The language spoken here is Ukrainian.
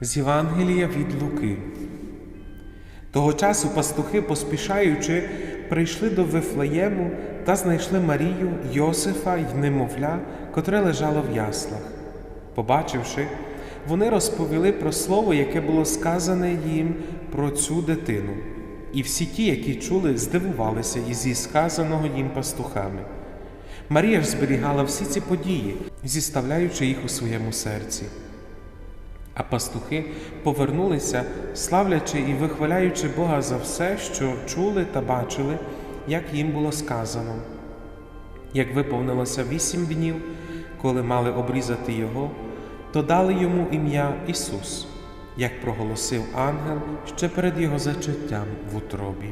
З Євангелія від Луки. Того часу пастухи, поспішаючи, прийшли до Вифлеєму та знайшли Марію, Йосифа й немовля, котре лежало в яслах. Побачивши, вони розповіли про слово, яке було сказане їм про цю дитину. І всі ті, які чули, здивувалися із сказаного їм пастухами. Марія ж зберігала всі ці події, зіставляючи їх у своєму серці. А пастухи повернулися, славлячи і вихваляючи Бога за все, що чули та бачили, як їм було сказано. Як виповнилося вісім днів, коли мали обрізати його, то дали йому ім'я Ісус, як проголосив ангел ще перед його зачаттям в утробі.